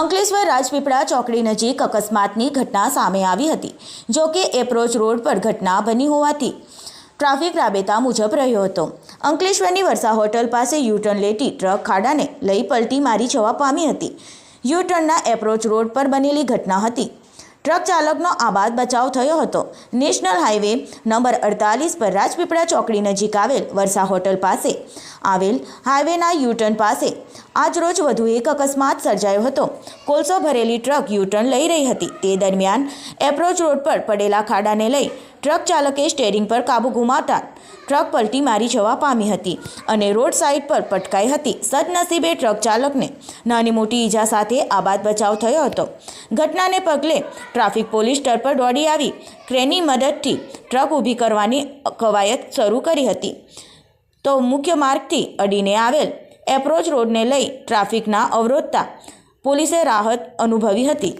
અંકલેશ્વર રાજપીપળા ચોકડી નજીક અકસ્માતની ઘટના સામે આવી હતી, જો કે એપ્રોચ રોડ પર ઘટના બની હોવાથી ટ્રાફિક રાબેતા મુજબ રહ્યો હતો. અંકલેશ્વરની વર્ષા હોટલ પાસે યુટર્ન લેતી ટ્રક ખાડાને લઈ પલટી મારી જવા પામી હતી. યુટર્નના એપ્રોચ રોડ પર બનેલી ઘટના હતી. ટ્રક ચાલકનો આબાદ બચાવ થયો હતો. નેશનલ હાઈવે નંબર અડતાલીસ પર રાજપીપળા ચોકડી નજીક આવેલ વર્ષા હોટલ પાસે. આવેલ હાઈવેના યુટર્ન પાસે. આજરોજ વધુ એક અકસ્માત સર્જાયો હતો. કોલસો ભરેલી ટ્રક યુટર્ન લઈ રહી હતી. તે દરમિયાન એપ્રોચ રોડ પર પડેલા ખાડાને લઈ ટ્રક ચાલકે સ્ટેરિંગ પર કાબુ ગુમાવતા ટ્રક પલટી મારી જવા પામી હતી અને રોડ સાઈડ પર પટકાઈ હતી. સદનસીબે ટ્રક ચાલકને નાની મોટી ઈજા સાથે આબાદ બચાવ થયો હતો. ઘટનાને પગલે ટ્રાફિક પોલીસ સ્ટર પર દોડી આવી. ક્રેનની મદદથી ટ્રક ઊભી કરવાની કવાયત શરૂ કરી હતી. તો મુખ્ય માર્ગથી અડીને આવેલ એપ્રોચ રોડને લઈ ટ્રાફિકના અવરોધતા પોલીસે રાહત અનુભવી હતી.